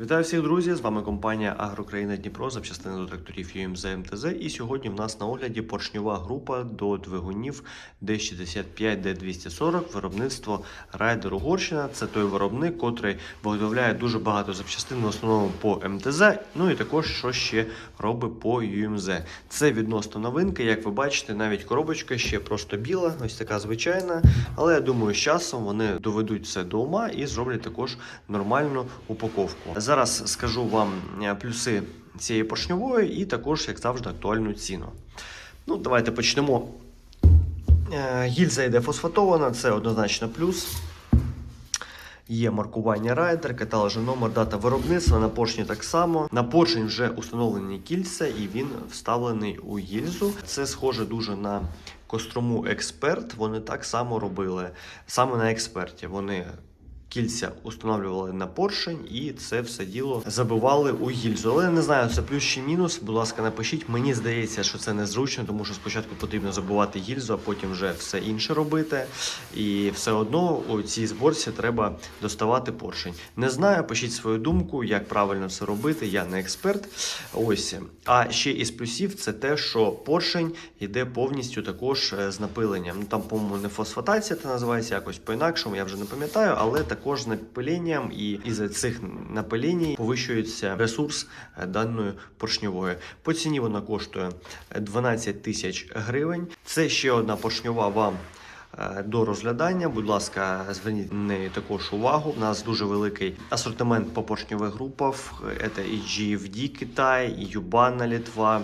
Вітаю всіх, друзі! З вами компанія Агрокраїна Дніпро, запчастини до тракторів UMZ МТЗ. І сьогодні в нас на огляді поршньова група до двигунів D65 D240, виробництво Райдер Угорщина. Це той виробник, котрий виготовляє дуже багато запчастин, в основному по МТЗ. Ну і також що ще робить по UMZ. Це відносно новинки. Як ви бачите, навіть коробочка ще просто біла, ось така звичайна. Але я думаю, з часом вони доведуть це до ума і зроблять також нормальну упаковку. Зараз скажу вам е, плюси цієї поршньової і також, як завжди, актуальну ціну. Ну, давайте почнемо. Е, Гільза йде фосфатована, це однозначно плюс. Є маркування райдер, каталожний номер, дата виробництва. На поршні так само. На поршень вже установлені кільця, і він вставлений у гільзу. Це схоже дуже на кострому експерт. Вони так само робили. Саме на експерті. Вони кільця установлювали на поршень, і це все діло забивали у гільзу. Але я не знаю, це плюс чи мінус. Будь ласка, напишіть. Мені здається, що це незручно, тому що спочатку потрібно забивати гільзу, а потім вже все інше робити. І все одно у цій зборці треба доставати поршень. Не знаю, пишіть свою думку, як правильно це робити. Я не експерт. Ось. А ще із плюсів це те, що поршень йде повністю також е, з напиленням. Ну там, по-моєму, не фосфатація це називається якось по-інакшому, я вже не пам'ятаю, але також з напиленням і із цих напилень повищується ресурс е, даної поршньової. По ціні вона коштує 12 тисяч гривень. Це ще одна поршньова вам. е, До розглядання, будь ласка, зверніть на неї також увагу. У нас дуже великий асортимент по поршньових групах. Це і GFD Китай, і Юбана Літва.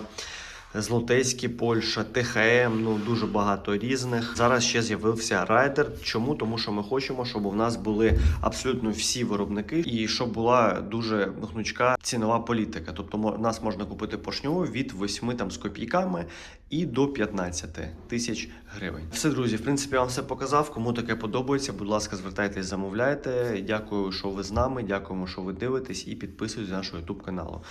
Злотейський Польща, ТХМ, ну дуже багато різних. Зараз ще з'явився райдер. Чому? Тому що ми хочемо, щоб у нас були абсолютно всі виробники, і щоб була дуже гнучка цінова політика. Тобто, нас можна купити поршньову від 8 там з копійками і до 15 тисяч гривень. Все, друзі, в принципі, я вам все показав. Кому таке подобається, будь ласка, звертайтесь, замовляйте. Дякую, що ви з нами. Дякуємо, що ви дивитесь і підписуйтесь на наш YouTube каналу.